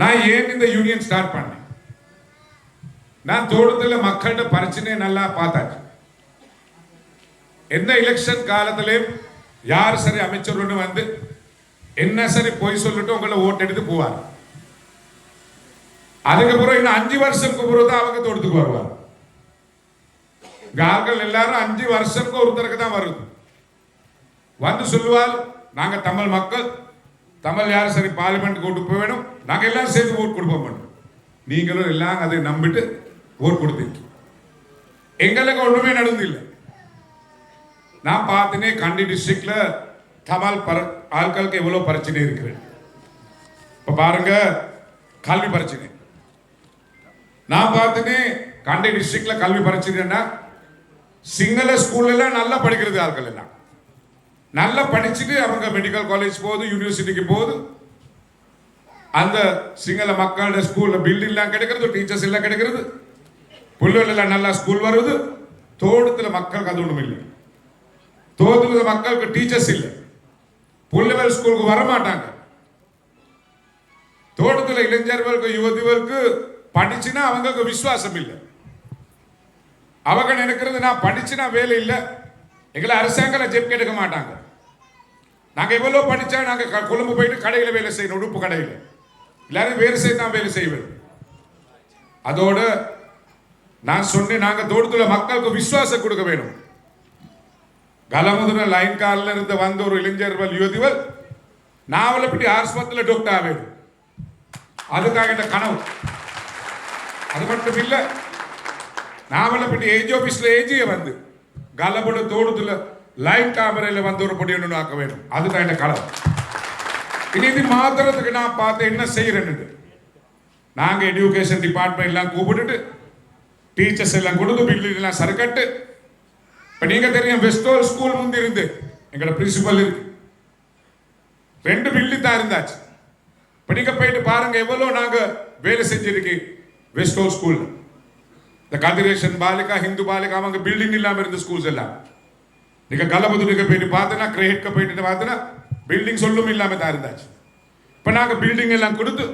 நான் ஏன் இந்த யூனியன் ஸ்டார்ட் பண்ணேன்? நான் தோட்டத்தில் மக்கள்கிட்ட பிரச்சனையை நல்லா பார்த்தாச்சு. எந்த எலெக்ஷன் காலத்திலையும் யார் சரி அமைச்சர் வந்து என்ன சரி பொய் சொல்லிட்டு உங்களை ஓட்டு எடுத்து போவார். அதுக்கப்புறம் இன்னும் அஞ்சு வருஷத்துக்கு பிறகு தான் அவங்க தோட்டத்துக்கு வருவார் இங்க ஆட்கள் எல்லாரும் அஞ்சு வருஷத்துக்கு ஒருத்தருக்கு தான் வருது. வந்து சொல்லுவார் நாங்கள் தமிழ் மக்கள் தமிழ் யாரும் சரி பார்லிமெண்ட் கூட்டு போய் வேணும்? நாங்கள் எல்லாரும் சேர்த்து ஓட் கொடுப்போம் நீங்களும் எல்லாம் அதை நம்பிட்டு ஓட் கொடுத்தீங்க. எங்களுக்கு ஒண்ணுமே நடந்தில்லை நான் பார்த்தேனே கண்டி டிஸ்ட்ரிக்ட்ல தபால் பர ஆட்களுக்கு எவ்வளோ பிரச்சனை இருக்கிறேன் இப்போ பாருங்க கல்வி பிரச்சனை. நான் பார்த்தனே கண்டி டிஸ்ட்ரிக்ட்ல கல்வி பிரச்சனைன்னா சிங்கள ஸ்கூல்லாம் நல்லா படிக்கிறது ஆட்கள் எல்லாம். நல்லா படிச்சுட்டு அவங்க மெடிக்கல் காலேஜ் போகுது யூனிவர்சிட்டிக்கு போகுது. அந்த சிங்கள மக்களோட ஸ்கூலில் பில்டிங்லாம் கிடைக்கிறது டீச்சர்ஸ் எல்லாம் கிடைக்கிறது. புள்ளைகள் நல்லா ஸ்கூல் வருது. தோட்டத்தில் மக்களுக்கு அது ஒன்றும் இல்லை. தோட்டத்தில் மக்களுக்கு டீச்சர்ஸ் இல்லை. பிள்ளைகள் ஸ்கூலுக்கு வர மாட்டாங்க இளைஞர்களுக்கு யுவதிகளுக்கு படிச்சுன்னா அவங்களுக்கு விசுவாசம் இல்லை. அவங்க நினைக்கிறது நான் படிச்சுனா வேலை இல்லை. எங்களை அரசாங்கம் ஜெப் கேட்க மாட்டாங்க. நாங்கள் எவ்வளோ படித்தா நாங்கள் கொழும்பு போயிட்டு கடையில் வேலை செய்யணும் உடுப்பு கடையில். எல்லாரும் வேறு செய்து தான் வேலை செய்வது அதோடு நான் சொன்னேன் நாங்கள் தோட்டத்துல மக்களுக்கு விசுவாசம் கொடுக்க வேணும். கலமுதுன லைன் காலில் இருந்து வந்த ஒரு இளைஞர்கள் யுவதிகள் நாவலப்பட்டி ஆஸ்பத்திரியில் டாக்டர் ஆவேன் அதுக்காக இந்த கனவு. அது மட்டும் இல்லை நாவலப்பட்டி ஏஜ் ஆஃபீஸில் ஏஜியை வந்து. கலபட தோட்டத்தில் லைன் கேமரையில் வந்து ஒரு பொடி ஒன்று ஆக்க வேண்டும் அதுதான் என்ன கனவு இனி இது மாத்திரத்துக்கு நான் பார்த்து என்ன செய்யறேன்னு நாங்கள் எஜுகேஷன் டிபார்ட்மெண்ட் எல்லாம் கூப்பிட்டுட்டு டீச்சர்ஸ் எல்லாம் கொடுத்து பில்டிங் சரக்கட்டு இப்போ நீங்கள் தெரியும் வெஸ்டோல் ஸ்கூல் முந்தி இருந்து எங்களோட பிரின்சிபல் இருக்கு. ரெண்டு பில்டிங் தான் இருந்தாச்சு. இப்போ நீங்கள் போயிட்டு பாருங்க எவ்வளோ நாங்கள் வேலை செஞ்சிருக்கு வெஸ்டோல் ஸ்கூலில் இந்த கதிரேஷன் பாலிகா ஹிந்து பாலிகா அவங்க பில்டிங் இல்லாமல் இருந்த ஸ்கூல்ஸ் எல்லாம் நீங்க கலபுதுனுக்கு போயிட்டு பார்த்தனா கிரேட்க்கு போயிட்டு பார்த்தனா பில்டிங் சொல்லும் இல்லாம தான் இருந்தாச்சு இப்போ நாங்கள் பில்டிங் எல்லாம் கொடுத்து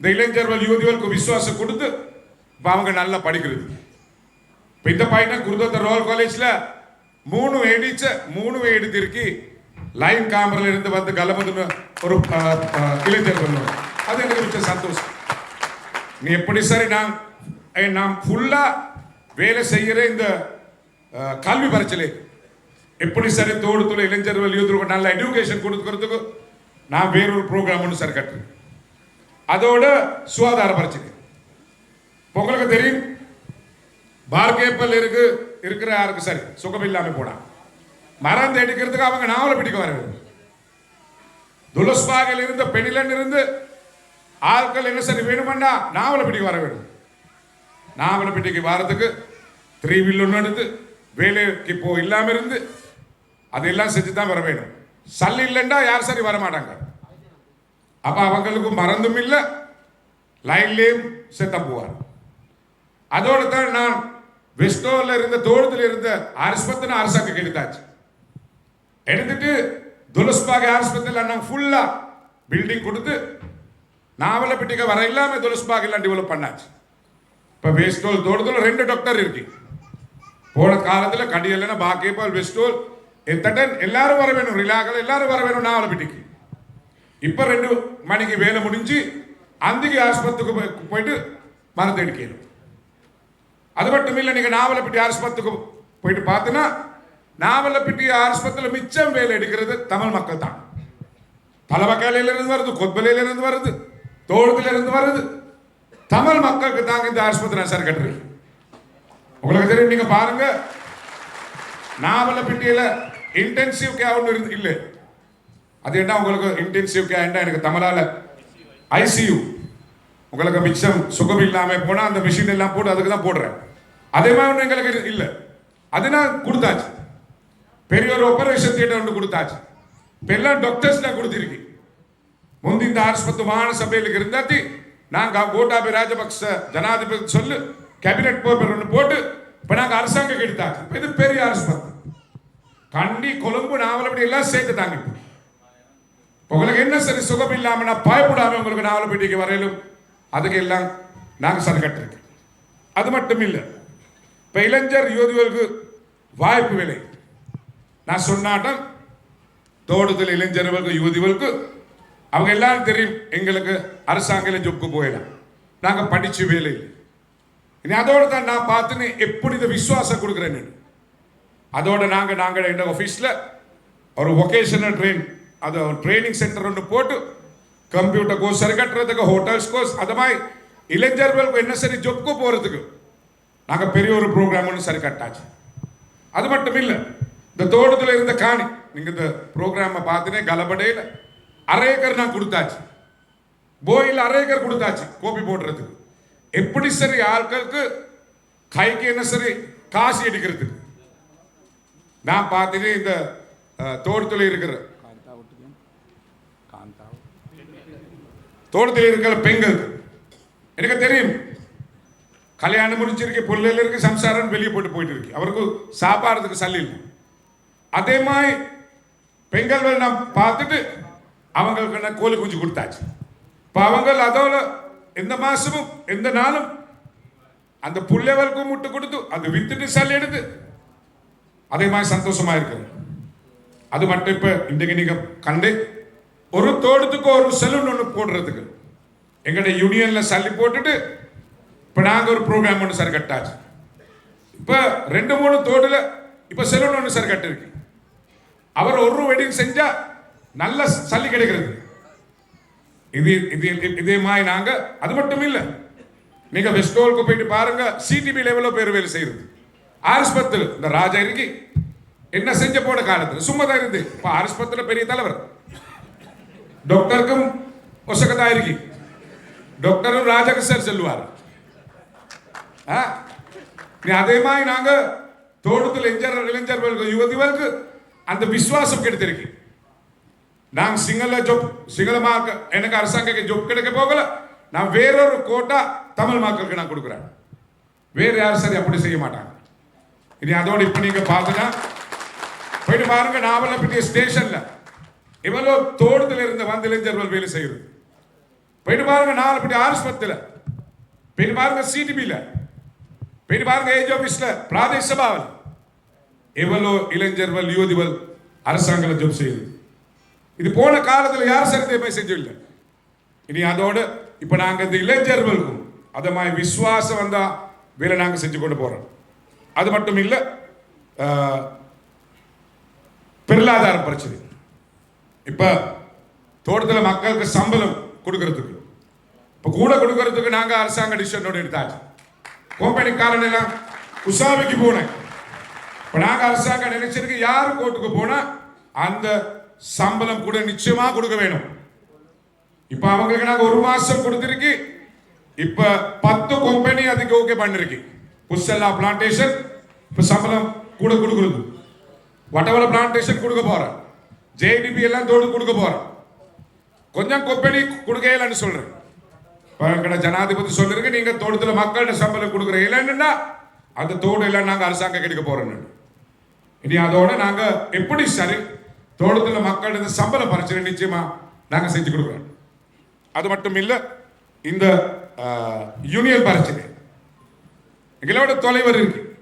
இந்த இளைஞர்கள் யுவதிகளுக்கு விசுவாசம் கொடுத்து இப்போ அவங்க நல்லா படிக்கிறது இப்போ இந்த பையனை குருதத்த ரோல் காலேஜில் மூணு ஏடிச்ச மூணு எடுத்திருக்கி லைன் காமரில் இருந்து வந்து கலபதுன்னு ஒரு அஹ், இளைஞர் பண்ணுவோம் அது எனக்கு மிச்ச சந்தோஷம் நீ எப்படி சரி நான் நாம் நான் வேலை செய்கிற இந்த கல்வி பரச்சலை எப்படி சரி தோடுத்துல இளைஞர்கள் யூத்துக்கு நல்ல எஜுகேஷன் கொடுக்கறதுக்கு நான் வேறொரு ப்ரோக்ராம் ஒன்று சார் கட்டுறேன் அதோட சுகாதார பிரச்சனை பொங்கலுக்கு உங்களுக்கு தெரியும் பார்கேப்பல் இருக்கு இருக்கிற யாருக்கு சரி சுகம் இல்லாமல் போனா மறந்து எடுக்கிறதுக்கு அவங்க நாவலை பிடிக்க வர வேண்டும். துலஸ்பாகில் இருந்த பெண்ணிலன் இருந்து ஆட்கள் என்ன சரி வேணுமெண்டா நாவலை பிடிக்க வர வேண்டும். நாவலை வாரத்துக்கு வரதுக்கு த்ரீ வீல் ஒன்று எடுத்து வேலைக்கு போ இல்லாமல் இருந்து அதெல்லாம் செஞ்சு தான் வர வேணும். சல் இல்லைண்டா யார் சரி வர மாட்டாங்க அப்ப அவங்களுக்கு மறந்தும் இல்லை லைன்லேயும் செத்த போவார். அதோடு தான் நான் வெஸ்டோல இருந்த தோட்டத்தில் இருந்த ஆஸ்பத்திரி அரசாங்கம் எடுத்தாச்சு எடுத்துட்டு துலஸ்பாக ஆஸ்பத்திரியில் நாங்கள் ஃபுல்லாக பில்டிங் கொடுத்து நாவலப்பட்டிக்க வர இல்லாமல் துலஸ்பாக எல்லாம் டெவலப் பண்ணாச்சு. இப்போ வெஸ்டோல் தோட்டத்தில் ரெண்டு டாக்டர் இருக்கு. போன காலத்தில் கடியல்னா பாக்கேபால் வெஸ்டோல் எத்தட்டன் எல்லாரும் வர வேணும் ரிலாக்கள் எல்லாரும் வர வேணும் நாவலப்பட்டிக்கு இப்போ ரெண்டு மணிக்கு வேலை முடிஞ்சு அந்திக்கு ஆஸ்பத்திரிக்கு போய்- போயிட்டு மருந்து எடுக்கணும். அது மட்டும் இல்லை நீங்கள் நாவலப்பட்டி ஆஸ்பத்திரிக்கு போயிட்டு பார்த்தீங்கன்னா நாவலப்பட்டி ஆஸ்பத்திரியில் மிச்சம் வேலை எடுக்கிறது தமிழ் மக்கள் தான் தலவக்காலையில வருது கொத்பலையிலிருந்து வருது தோட்டத்துல வருது. தமிழ் மக்களுக்கு தாங்க இந்த ஆஸ்பத்திரி நான் சார் கட்டுறேன் உங்களுக்கு தெரியும் நீங்க பாருங்க. நாவலப்பட்டியில இன்டென்சிவ் கேர் ஒன்று இருந்து இல்லை. அது என்ன உங்களுக்கு? இன்டென்சிவ் கேர் என்ன? எனக்கு தமிழால ஐசியூ உங்களுக்கு மிச்சம் சுகம் இல்லாம போனா அந்த மிஷின் எல்லாம் போட்டு அதுக்கு தான் போடுறேன். அதே மாதிரி ஒன்று எங்களுக்கு இல்லை இல்ல. அது நான் கொடுத்தாச்சு? பெரிய ஒரு ஆபரேஷன் தியேட்டர் ஒன்று கொடுத்தாச்சு. இப்போ எல்லாம் டாக்டர்ஸ் நான் கொடுத்துருக்கு. முந்தி இந்த ஆஸ்பத்திரி மாகாண சபையில் இருந்தாத்தி நாங்கள் கோட்டாபி ராஜபக்ச ஜனாதிபதி சொல்லு கேபினெட் பேப்பர் ஒன்று போட்டு இப்போ நாங்கள் அரசாங்கம் எடுத்தாச்சு இப்போ இது பெரிய ஆஸ்பத்திரி கண்டி கொழும்பு நாவலப்படி எல்லாம் சேர்த்துட்டாங்க இப்போ. உங்களுக்கு என்ன சரி சுகம் இல்லாமல் நான் பயப்படாமல் உங்களுக்கு நாவலப்பட்டிக்கு வரையிலும்? அதுக்கு எல்லாம் நாங்கள் சரி கட்டிருக்கோம். அது மட்டும் இல்லை இப்போ இளைஞர் யுவதிகளுக்கு வாய்ப்பு விலை. நான் சொன்னாட்டம் தோட்டத்தில் இளைஞர்களுக்கு யுவதிகளுக்கு அவங்க எல்லாரும் தெரியும் எங்களுக்கு அரசாங்க ஜொப்க்கு போயிடலாம் நாங்கள் படிச்சு வேலை இல்லை. இனி அதோட தான் நான் பார்த்துன்னு எப்படி இந்த விசுவாசம் கொடுக்குறேன்னு அதோட நாங்கள் நாங்கள் எங்கள் ஆஃபீஸில் ஒரு ஒகேஷனல் ட்ரெயின் அது ட்ரைனிங் சென்டர் ஒன்று போட்டு கம்ப்யூட்டர் கோர்ஸ் சரி கட்டுறதுக்கு ஹோட்டல்ஸ் கோர்ஸ் அது மாதிரி இளைஞர்களுக்கு என்ன சரி ஜொப்க்கு போகிறதுக்கு நாங்கள் பெரிய ஒரு ப்ரோக்ராம் ஒன்று சரி கட்டாச்சு. அது மட்டும் இல்லை இந்த தோட்டத்தில் இருந்த காணி நீங்கள் இந்த ப்ரோக்ராமை பார்த்துனே கலபடையில் அரை ஏக்கர் நான் கொடுத்தாச்சு. போயில் அரை ஏக்கர் கொடுத்தாச்சு கோபி போடுறதுக்கு. எப்படி சரி ஆட்களுக்கு? கைக்கு என்ன சரி? காசு எடுக்கிறதுக்கு. நான் பார்த்துட்டு இந்த தோட்டத்தில் இருக்கிற தோட்டத்தில் இருக்கிற பெண்கள் எனக்கு தெரியும். கல்யாணம் முடிச்சிருக்கு பிள்ளைல இருக்கு சம்சாரம் வெளியே போட்டு போயிட்டு இருக்கு. அவருக்கு சாப்பாடுறதுக்கு சல்லி இல்லை. அதே மாதிரி பெண்கள் நான் பார்த்துட்டு அவங்களுக்கு நான் கோழி குஞ்சு கொடுத்தாச்சு. இப்போ அவங்க அதோட எந்த மாதமும் எந்த நாளும் அந்த புள்ளைவருக்கும் முட்டு கொடுத்து அது வித்துட்டு சல் எடுத்து அதே மாதிரி சந்தோஷமா இருக்கு அது மட்டும் இப்போ இன்றைக்கு நீங்கள் கண்டு ஒரு தோட்டத்துக்கு ஒரு சலூன் ஒன்று போடுறதுக்கு எங்கட யூனியனில் சல்லி போட்டுட்டு இப்போ நாங்கள் ஒரு ப்ரோக்ராம் ஒன்று சார் கட்டாச்சு. இப்போ ரெண்டு மூணு தோட்டில் இப்போ செலூன் ஒன்று சார் கட்டிருக்கு. அவர் ஒரு வெட்டிங் செஞ்சால் நல்ல சல்லி கிடைக்கிறது. இது இது இதே மாதிரி நாங்க அது மட்டும் இல்ல. நீங்க வெஸ்டோலுக்கு போயிட்டு பாருங்க சிடிபி லெவலில் பேர் வேலை செய்யுது. ஆஸ்பத்திரி இந்த ராஜா இருக்கு என்ன செஞ்ச போன காலத்தில்? சும்மா தான் இருந்து. இப்போ ஆஸ்பத்திரி பெரிய தலைவர். டாக்டருக்கும் ஒசக்கதா இருக்கு. டாக்டரும் ராஜாக்கு சார் செல்வார் ஆ? நீ அதே மாதிரி நாங்கள் தோட்டத்தில் இளைஞர் இளைஞர்களுக்கு யுவதிகளுக்கு அந்த விசுவாசம் கிடைத்திருக்கு நான் சிங்கள ஜொப் சிங்கள மார்க்க எனக்கு அரசாங்க ஜொப் கிடைக்க போகல நான் வேறொரு கோட்டா தமிழ் மக்களுக்கு நான் கொடுக்குறேன் வேறு யாரும் சரி அப்படி செய்ய மாட்டாங்க இனி அதோடு இப்போ நீங்கள் பார்த்துட்டா போயிட்டு பாருங்க நாவலப்பட்டிய ஸ்டேஷனில் இவ்வளோ தோட்டத்தில் இருந்த வந்து இளைஞர்கள் வேலை செய்யுது போயிட்டு பாருங்க நாவலப்பட்டி ஆஸ்பத்திரியில் போயிட்டு பாருங்க சிடிபியில் போயிட்டு பாருங்க ஏஜ் ஆஃபீஸில் பிராதேச சபாவில் எவ்வளோ இளைஞர்கள் யுவதிகள் அரசாங்கம் ஜொப் செய்யுது இது போன காலத்தில் யார் சத்தியமே செஞ்சில்லை இனி அதோடு இப்போ நாங்கள் இந்த இளைஞர்களுக்கும் அதை மாதிரி விசுவாசம் வந்தால் வேலை நாங்கள் செஞ்சு கொண்டு போகிறோம் அது மட்டும் இல்லை பொருளாதார பிரச்சனை. இப்போ தோட்டத்தில் மக்களுக்கு சம்பளம் கொடுக்கறதுக்கு இப்போ கூட கொடுக்கறதுக்கு நாங்கள் அரசாங்க டிசிஷனோடு எடுத்தாச்சு. கம்பெனிக்காரன் எல்லாம் உசாவிக்கு போனேன். இப்போ நாங்கள் அரசாங்கம் நினைச்சிருக்கு யார் கோர்ட்டுக்கு போனால் அந்த சம்பளம் கூட நிச்சயமா கொடுக்க வேணும். இப்ப அவங்களுக்கு நாங்க ஒரு மாசம் கொடுத்திருக்கு. இப்ப பத்து கம்பெனி அதுக்கு ஓகே பண்ணிருக்கு. புஸ்ஸல்லா பிளான்டேஷன் இப்ப சம்பளம் கூட கொடுக்குறது. வட்டவள பிளான்டேஷன் கொடுக்க போறேன். ஜேடிபி எல்லாம் தோடு கொடுக்க போறேன். கொஞ்சம் கம்பெனி கொடுக்கலன்னு சொல்றேன். இப்ப எங்கட ஜனாதிபதி சொல்லிருக்கு நீங்க தோட்டத்துல மக்கள்கிட்ட சம்பளம் கொடுக்குற இல்லைன்னா அந்த தோடு எல்லாம் நாங்க அரசாங்கம் கிடைக்க போறோம் இனி அதோட நாங்க எப்படி சரி தோட்டத்தில் மக்கள் சம்பள பிரச்சனை நிச்சயமா நாங்கள் செஞ்சு கொடுக்குறோம். அது மட்டும் இல்லை இந்த யூனியன் பிரச்சனை. எங்களோட தலைவர் இருக்கு.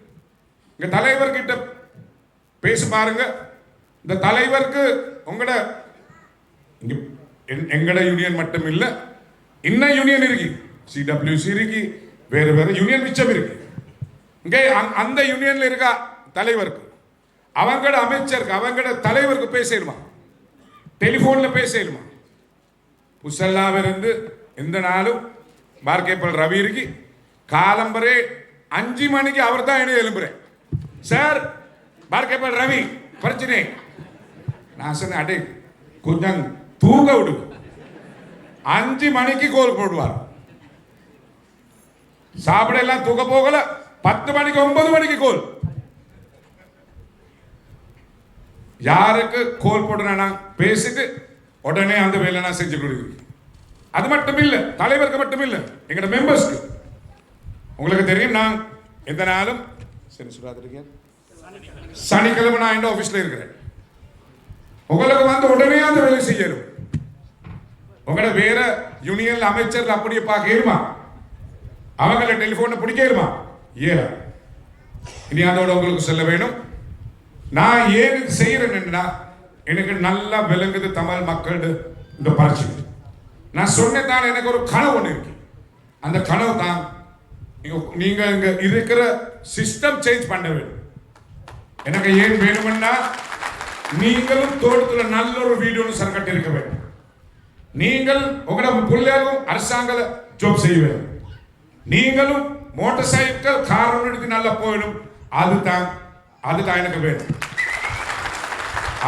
இங்கே தலைவர் கிட்ட பேசி பாருங்க. இந்த தலைவருக்கு உங்களோட இங்கே எங்- எங்கட யூனியன் மட்டும் இல்லை இன்னும் யூனியன் இருக்கு. சிடபிள்யூசி இருக்கு வேறு வேறு யூனியன் மிச்சம் இருக்கு. இங்கே அந்த- அந்த இருக்கா தலைவருக்கு? அவங்களோட அமைச்சருக்கு அவங்களோட தலைவருக்கு பேசணுமா டெலிஃபோன்ல பேசிடுமா புசல்லாவிலிருந்து எந்த நாளும் பார்க்கேப்பல் ரவிக்கு காலம்பரே அஞ்சு மணிக்கு அவர் தான் என்ன எழும்புறேன். சார் பார்க்கேப்பல் ரவி பிரச்சனை. நான் சொன்னேன் அடே கொஞ்சம் தூங்க விடு. அஞ்சு மணிக்கு கோல் போடுவார். சாப்பிட எல்லாம் தூக்க போகல. பத்து மணிக்கு ஒன்பது மணிக்கு கோல். யாருக்கு கோல் போட்டு பேசிட்டு உடனே அந்த வேலை நான் செஞ்சு கொடுக்குறேன். அது மட்டும் இல்லை தலைவருக்கு மட்டும் இல்லை எங்களோட மெம்பர்ஸ்க்கு உங்களுக்கு தெரியும் நான் எந்த நாளும் சரி சொல்லாதிருக்கேன் சனிக்கிழமை நான் எந்த ஆஃபீஸில் இருக்கிறேன். உங்களுக்கு வந்து உடனே அந்த வேலை செய்யணும். உங்களோட வேற யூனியன் அமைச்சர் அப்படியே பார்க்கலுமா அவங்கள டெலிஃபோனை பிடிக்கலுமா ஏ இனி அதோட உங்களுக்கு சொல்ல வேணும். நான் ஏன் இது செய்யறேன்னா எனக்கு நல்லா விளங்குது தமிழ் மக்கள் இந்த பரட்சி. நான் சொன்னதான் எனக்கு ஒரு கனவு ஒன்று இருக்கு. அந்த கனவு தான் நீங்க- நீங்க இங்க இருக்கிற சிஸ்டம் சேஞ்ச் பண்ண வேண்டும். எனக்கு ஏன் வேணும்னா நீங்களும் தோட்டத்தில் நல்ல ஒரு வீடு ஒன்று இருக்க வேண்டும். நீங்கள் உங்களோட பிள்ளைகளும் அரசாங்க ஜாப் செய்ய வேண்டும். நீங்களும் மோட்டார் சைக்கிள் கார் எடுத்து நல்லா போயிடும் அதுதான் அதுதான் எனக்கு வேணும்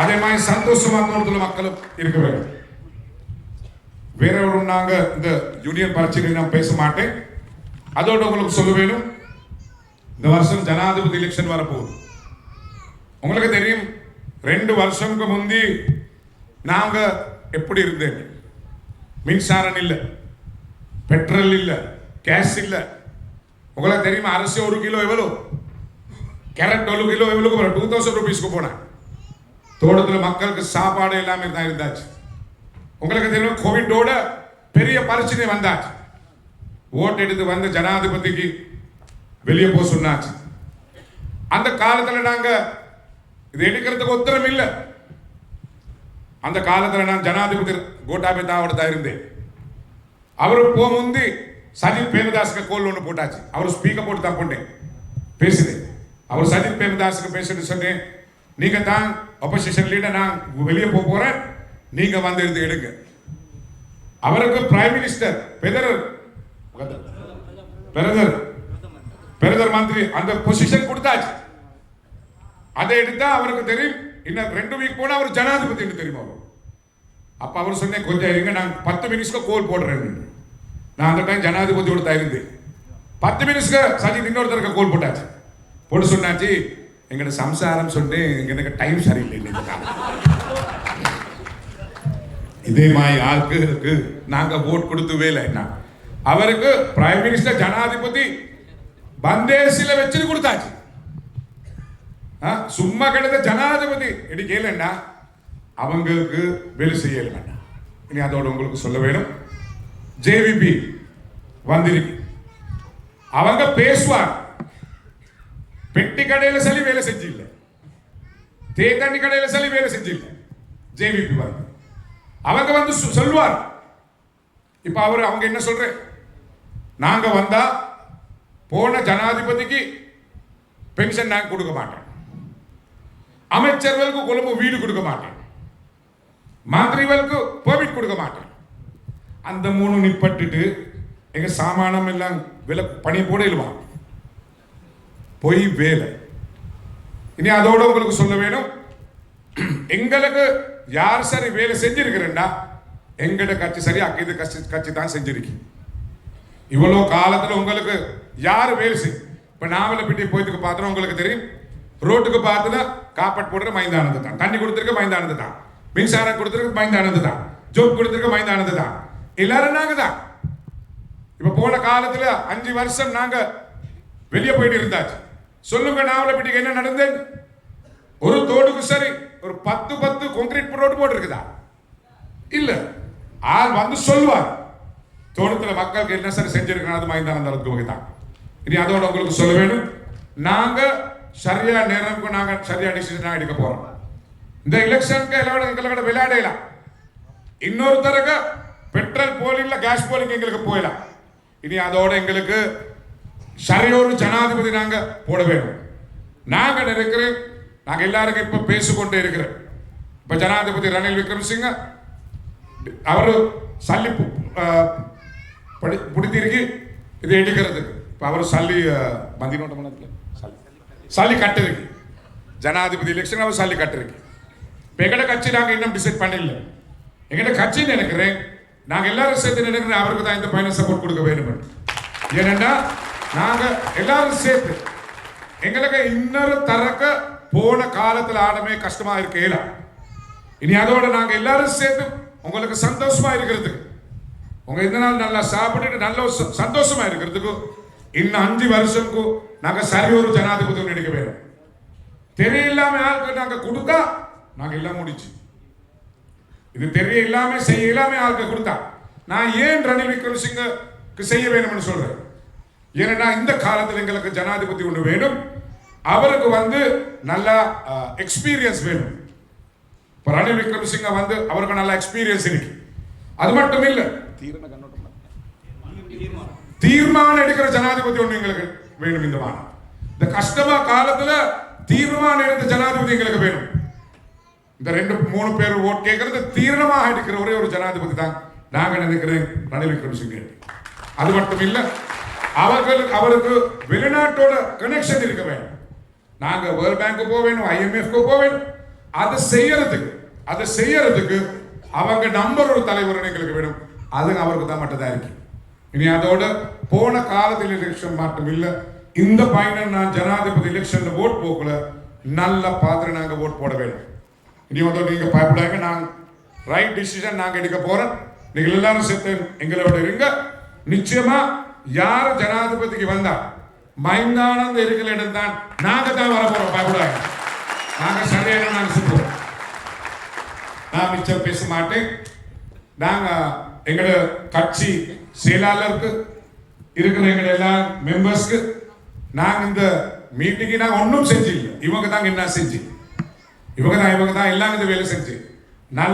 அதே மாதிரி சந்தோஷமா தோட்டத்தில் மக்களும் இருக்க வேண்டும். வேற ஒரு நாங்க இந்த யூனியன் பரீட்சைகளை நான் பேச மாட்டேன். அதோட உங்களுக்கு சொல்ல வேணும் இந்த வருஷம் ஜனாதிபதி எலெக்ஷன் வரப்போகுது. உங்களுக்கு தெரியும் ரெண்டு வருஷம்க்கு முந்தி நாங்க எப்படி இருந்தேன்? மின்சாரம் இல்லை பெட்ரோல் இல்லை கேஸ் இல்லை. உங்களுக்கு தெரியுமா அரிசி ஒரு கிலோ எவ்வளோ கேரட் ஒரு கிலோ ஒரு டூ தௌசண்ட் ருபீஸ்க்கு போனேன். தோட்டத்தில் மக்களுக்கு சாப்பாடு எல்லாமே தான் இருந்தாச்சு. உங்களுக்கு தெரியும் கோவிட்டோட பெரிய பிரச்சனை வந்தாச்சு. ஓட்டு எடுத்து வந்த ஜனாதிபதிக்கு வெளியே போக சொன்னாச்சு. அந்த காலத்துல நாங்கள் இது எடுக்கிறதுக்கு உத்தரம் இல்லை. அந்த காலத்துல நான் ஜனாதிபதி கோட்டாபே தாவோட தான் இருந்தேன். அவர் போக முந்தி சஜித் பிரேமதாஸுக்கு கோல் ஒன்று போட்டாச்சு. அவர் ஸ்பீக்கர் போட்டு தான் போட்டேன். பேசுதேன். அவர் சஜித் பிரேமதாஸுக்கு பேசிட்டு சொன்னேன் நீங்கள் தான் அப்போசிஷன் லீடர் நான் வெளியே போக போகிறேன் நீங்கள் வந்து எடுத்து எடுங்க. அவருக்கு பிரைம் மினிஸ்டர் பெதரர் பெரதர் பெரதர் மந்திரி அந்த பொசிஷன் கொடுத்தாச்சு. அதை எடுத்தா அவருக்கு தெரியும் இன்னும் ரெண்டு வீக் போனால் அவர் ஜனாதிபதி தெரியுமா அவர் அப்போ அவர் சொன்னேன் கொஞ்சம் இருங்க நான் பத்து மினிட்ஸ்க்கு கோல் போடுறேன். நான் அந்த டைம் ஜனாதிபதியோட தான் இருந்தேன். பத்து மினிட்ஸ்க்கு சஜித் இன்னொருத்தருக்கு கோல் போட்டாச்சு. போட்டு சொன்னாச்சு. எங்கட சம்சாரம் சொன்னேன் எனக்கு டைம் சரியில்லை இன்னைக்கு இதே மாதிரி ஆட்களுக்கு நாங்க ஓட் கொடுத்து வேலை என்ன? அவருக்கு பிரைம் மினிஸ்டர் ஜனாதிபதி பந்தேசில வச்சு கொடுத்தாச்சு. ஆ, சும்மா கிடந்த ஜனாதிபதி. இடி கேளுன்னா அவங்களுக்கு வேலை செய்யல வேண்டாம் இனி அதோட உங்களுக்கு சொல்ல வேணும். ஜேவிபி வந்திருக்கு. அவங்க பேசுவாங்க. பெட்டி கடையில் சொல்லி வேலை செஞ்சு இல்லை தேத்தண்ணி கடையில சொல்லி வேலை செஞ்சு இல்லை ஜேவிபி வந்து அவங்க வந்து சொ- சொல்லுவார். இப்போ அவர் அவங்க என்ன சொல்ற? நாங்க வந்தா போன ஜனாதிபதிக்கு பென்ஷன் நாங்கள் கொடுக்க மாட்டோம். அமைச்சர்களுக்கு கொழும்பு வீடு கொடுக்க மாட்டேன் மந்திரிகளுக்கு பெர்மிட் கொடுக்க மாட்டேன் அந்த மூணு நிப்பட்டுட்டு எங்க சாமானம் எல்லாம் விலை பணி போட இழுவான் பொய் வேலை. இனி அதோட உங்களுக்கு சொல்ல வேணும். எங்களுக்கு யார் சரி வேலை செஞ்சிருக்கிறேன்டா? எங்கட கட்சி சரி அக்கிது கட்சி கட்சி தான் செஞ்சிருக்கு. இவ்வளோ காலத்தில் உங்களுக்கு யார் வேலை செய்? இப்ப நாவலப்பிட்டி போயிட்டு பார்த்தோம் உங்களுக்கு தெரியும். ரோட்டுக்கு பார்த்துனா காப்பாட்டு போடுற மைந்தானது தான். தண்ணி கொடுத்துருக்க மைந்தானது தான். மின்சாரம் கொடுத்துருக்க மைந்தானது தான். ஜோப் கொடுத்துருக்க மைந்தானது தான். எல்லாரும் நாங்கள் தான். இப்போ போன காலத்தில் அஞ்சு வருஷம் நாங்கள் வெளியே போயிட்டு இருந்தாச்சு. சொல்லுங்க பிடிக்க என்ன நடந்தது? ஒரு தோடுக்கு சரி ஒரு பத்து பத்து கான்கிரீட் ரோடு போட்டிருக்குதா? இல்ல. ஆள் வந்து சொல்லுவார். தோட்டத்தில் மக்களுக்கு என்ன சரி செஞ்சிருக்கணும் அது மைந்தான தரத்துக்கு தான் இனி அதோட உங்களுக்கு சொல்ல வேணும். நாங்க சரியா நேரம்க்கு நாங்க சரியா டிசிஷன் எடுக்க போறோம். இந்த எலெக்ஷனுக்கு எல்லாம் எங்களோட விளையாடலாம். இன்னொருத்தருக்கு பெட்ரோல் போலிங்ல கேஸ் போலிங் எங்களுக்கு போயிடலாம் இனி அதோட எங்களுக்கு சரியோரு ஜனாதிபதி நாங்கள் போட வேணும் நாங்கள் இருக்கிறேன் நாங்கள் எல்லாருக்கும் இப்போ பேசிக்கொண்டே இருக்கிறோம் இப்போ ஜனாதிபதி ரணில் விக்ரமசிங்க அவர் சல்லி படி பிடித்திருக்கு இது எடுக்கிறதுக்கு. இப்போ அவர் சல்லி மந்தினோட்ட மனத்தில் சல்லி. சல்லி கட்டிருக்கு ஜனாதிபதி எலெக்ஷன் அவர் சல்லி கட்டிருக்கு இப்போ எங்கள்ட கட்சி நாங்கள் இன்னும் டிசைட் பண்ணல. எங்கள்ட கட்சி நினைக்கிறேன் நாங்கள் எல்லாரும் சேர்த்து நினைக்கிறேன் அவருக்கு தான் இந்த பையனை சப்போர்ட் கொடுக்க வேணும் ஏனென்றால் நாங்கள் எல்லாரும் சேர்த்து எங்களுக்கு இன்னொரு தரக்க போன காலத்தில் ஆடமே கஷ்டமா இருக்கையில இனி அதோட நாங்க எல்லாரும் சேர்த்து உங்களுக்கு சந்தோஷமா இருக்கிறதுக்கு உங்க இந்த நாள் நல்லா சாப்பிட்டுட்டு நல்ல சந்தோஷமா இருக்கிறதுக்கு இன்னும் அஞ்சு வருஷம்க்கு நாங்க சரி ஒரு ஜனாதிபதி ஒண்ணு எடுக்க வேணும். தெரியலாம ஆளுக்கு நாங்க கொடுத்தா நாங்க எல்லாம் முடிச்சு இது தெரிய இல்லாம செய்ய இல்லாம ஆளுக்கு கொடுத்தா நான் ஏன் ரணில் விக்ரமசிங்கக்கு செய்ய வேணும்னு சொல்றேன்? ஏன்னா இந்த காலத்தில் எங்களுக்கு ஜனாதிபதி ஒன்று வேணும். அவருக்கு வந்து நல்ல எக்ஸ்பீரியன்ஸ் வேணும். இப்போ ரணில் விக்ரமசிங்க வந்து அவருக்கு நல்ல எக்ஸ்பீரியன்ஸ் இருக்கு. அது மட்டும் இல்லை தீர்மானம் எடுக்கிற ஜனாதிபதி ஒன்று எங்களுக்கு வேணும் இந்த வானம் இந்த கஷ்டமா காலத்துல தீர்மானம் எடுத்த ஜனாதிபதி எங்களுக்கு வேணும். இந்த ரெண்டு மூணு பேர் ஓட் கேட்கறது தீர்மானமாக எடுக்கிற ஒரே ஒரு ஜனாதிபதி தான் நாங்கள் நினைக்கிறேன் ரணில் விக்ரமசிங்கே. அது மட்டும் இல்லை அவர்கள் அவருக்கு வெளிநாட்டோட கனெக்ஷன் இருக்க வேண்டும். நாங்கள் வேர்ல்ட் பேங்க்கு போக வேணும் ஐஎம்எஃப்க்கு போக வேணும் அதை செய்யறதுக்கு அதை செய்யறதுக்கு அவங்க நம்பர் ஒரு தலைவர் எங்களுக்கு வேணும். அது அவருக்கு தான் மட்டும் தான் இருக்கு. இனி அதோட போன காலத்தில் எலெக்ஷன் மட்டும் இல்லை இந்த பயணம் நான் ஜனாதிபதி எலெக்ஷன்ல ஓட் போக்குல நல்ல பார்த்து நாங்கள் ஓட் போட வேணும் இனி வந்து நீங்க பயப்படாங்க நான் ரைட் டிசிஷன் நாங்கள் எடுக்க போகிறோம் நீங்கள் எல்லாரும் சேர்த்து எங்களோட இருங்க. நிச்சயமா யார் ஜனாதிபதிக்கு வந்தா? மைந்தானந்த இருக்கிற இடம் தான் நாங்க தான் வர போறோம். பயப்படாங்க நாங்க சரியான நாங்க சொல்றோம் நான் மிச்சம் பேச மாட்டேன். நாங்க எங்களோட கட்சி செயலாளருக்கு இருக்கிற எங்க எல்லா மெம்பர்ஸ்க்கு நாங்க இந்த மீட்டிங்கு நாங்க ஒன்றும் செஞ்சில்லை. இவங்க தாங்க என்ன செஞ்சு? இவங்க தான் இவங்க தான் எல்லாம் இந்த வேலை செஞ்சு. நல்ல